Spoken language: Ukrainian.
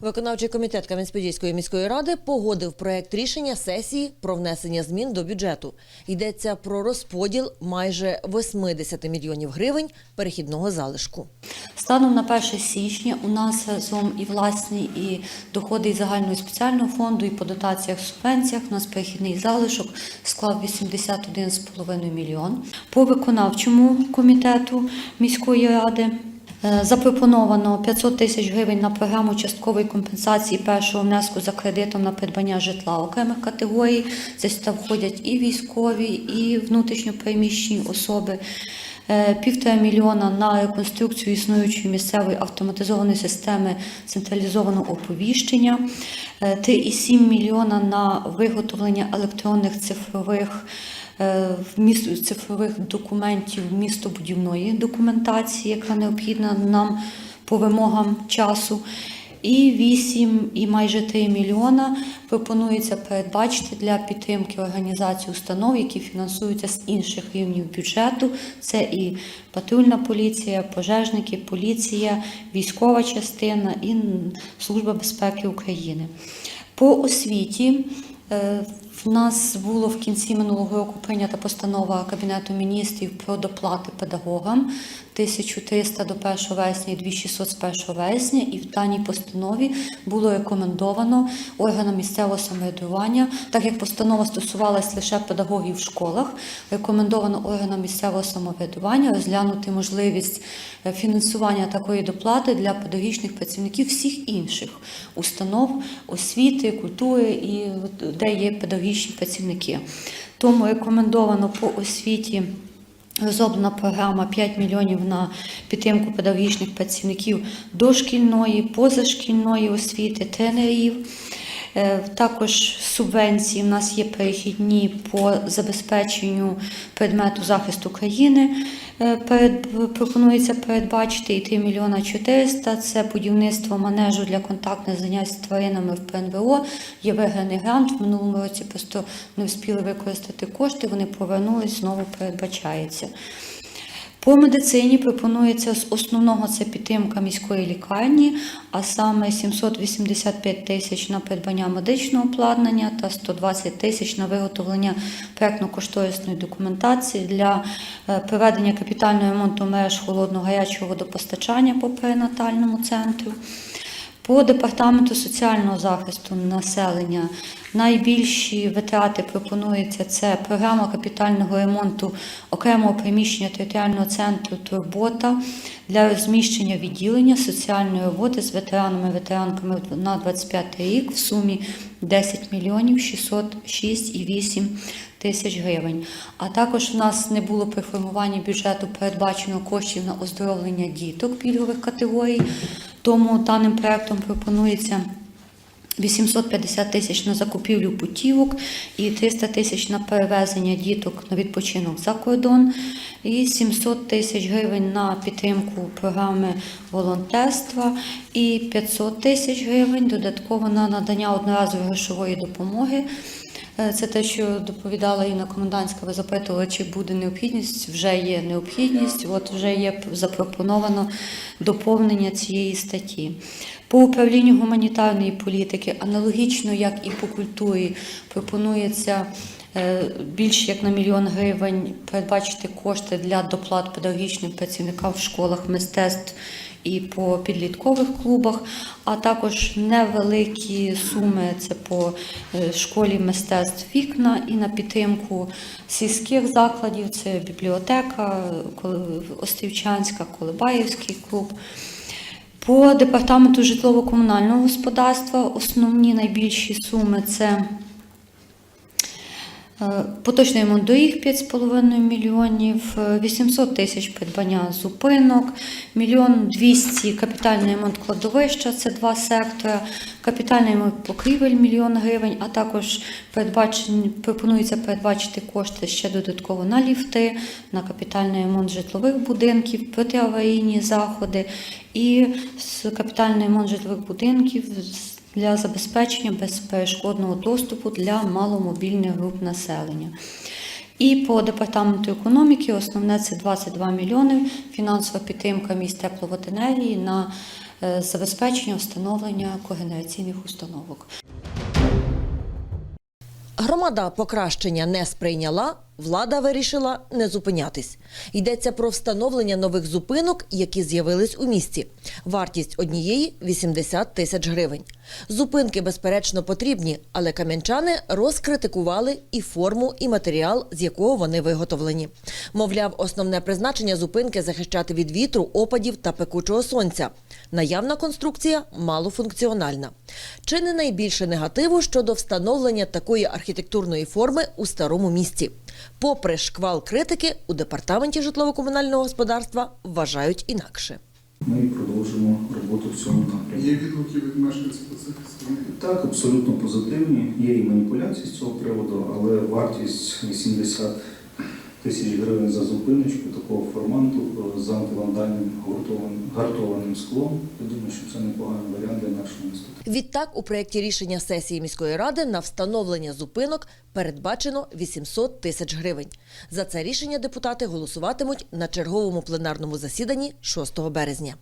Виконавчий комітет Кам'янець-Подільської міської ради погодив проект рішення сесії про внесення змін до бюджету. Йдеться про розподіл майже 80 мільйонів гривень перехідного залишку. Станом на 1 січня у нас разом і власні, і доходи із загального і спеціального фонду, і по дотаціях субвенціях у нас перехідний залишок склав 81,5 мільйон. По виконавчому комітету міської ради запропоновано 500 тисяч гривень на програму часткової компенсації першого внеску за кредитом на придбання житла окремих категорій. Це входять і військові, і внутрішньопереміщені особи. Е, Півтора мільйона на реконструкцію існуючої місцевої автоматизованої системи централізованого оповіщення, е, 3,7 мільйона на виготовлення електронних цифрових е, вміст- цифрових документів містобудівної документації, яка необхідна нам по вимогам часу. І 8 і майже 3 мільйона пропонується передбачити для підтримки організацій установ, які фінансуються з інших рівнів бюджету. Це і патрульна поліція, пожежники, поліція, військова частина і Служба безпеки України. По освіті в нас було в кінці минулого року прийнята постанова Кабінету міністрів про доплати педагогам 1300 до 1 вересня і 2600 з 1 вересня. І в даній постанові було рекомендовано органам місцевого самоврядування, так як постанова стосувалась лише педагогів в школах, рекомендовано органам місцевого самоврядування розглянути можливість е, фінансування такої доплати для педагогічних працівників всіх інших установ освіти, культури і де є педагогічні працівники. Тому рекомендовано по освіті. Розроблена програма 5 мільйонів на підтримку педагогічних працівників дошкільної, позашкільної освіти, тренерів. Е, Також субвенції в нас є перехідні по забезпеченню предмету захисту країни. Е, Перед, пропонується передбачити і 3 мільйона 400 – це будівництво манежу для контактних занять з тваринами в ПНВО. Є виграний грант. В минулому році просто не встигли використати кошти, вони повернулись, знову передбачається. По медицині пропонується з основного це підтримка міської лікарні, а саме 785 тисяч на придбання медичного обладнання та 120 тисяч на виготовлення проектно-кошторисної документації для е, проведення капітального ремонту мереж холодного гарячого водопостачання по перинатальному центру. По департаменту соціального захисту населення найбільші витрати пропонується це програма капітального ремонту окремого приміщення територіального центру Турбота для розміщення відділення соціальної роботи з ветеранами ветеранками на 25 рік в сумі 10 мільйонів 606,8 тисяч гривень. А також в нас не було при формуванні бюджету передбачено коштів на оздоровлення діток пільгових категорій. Тому даним проектом пропонується 850 тисяч на закупівлю путівок і 300 тисяч на перевезення діток на відпочинок за кордон, і 700 тисяч гривень на підтримку програми волонтерства, і 500 тисяч гривень додатково на надання одноразової грошової допомоги. Е, Це те, що доповідала Інна Комендантська, ви запитували, чи буде необхідність. Вже є необхідність, от вже є запропоновано доповнення цієї статті. По управлінню гуманітарної політики, аналогічно як і по культурі, пропонується е, більше як на мільйон гривень передбачити кошти для доплат педагогічним працівникам в школах мистецтв і по підліткових клубах, а також невеликі суми це по е, школі мистецтв вікна і на підтримку сільських закладів. Це бібліотека, Острівчанська, Колибаївський клуб. По департаменту житлово-комунального господарства основні найбільші суми це Поточний ремонт доріг 5,5 мільйонів, е, 800 тисяч придбання зупинок, мільйон 200 капітальний ремонт кладовища, це два сектора, капітальний ремонт покрівель мільйон гривень, а також пропонується передбачити кошти ще додатково на ліфти, на капітальний ремонт житлових будинків, протиаварійні заходи. І капітальний ремонт житлових будинків для забезпечення безперешкодного доступу для маломобільних груп населення. І по департаменту економіки основне це 22 мільйони фінансова підтримка місць тепловоденергії на е, забезпечення встановлення когенераційних установок. Громада покращення не сприйняла, влада вирішила не зупинятись. Йдеться про встановлення нових зупинок, які з'явились у місті. Вартість однієї 80 тисяч гривень. Зупинки, безперечно, потрібні, але кам'янчани розкритикували і форму, і матеріал, з якого вони виготовлені. Мовляв, основне призначення зупинки захищати від вітру, опадів та пекучого сонця. Наявна конструкція малофункціональна. Чи не найбільше негативу щодо встановлення такої архітектурної форми у старому місті? Попри шквал критики, у департаменті житлово-комунального господарства вважають інакше. Ми продовжимо роботу в цьому напрямку. Є відгуки від мешканців по цих сторони. Так, абсолютно позитивні. Є і маніпуляції з цього приводу, але вартість 80 тисяч гривень за зупиночку такого формату е, з антивандальним гартованим склом. Я думаю, що це непоганий варіант для нашого міста. Відтак, у проєкті рішення сесії міської ради на встановлення зупинок передбачено 800 тисяч гривень. За це рішення депутати голосуватимуть на черговому пленарному засіданні 6 березня.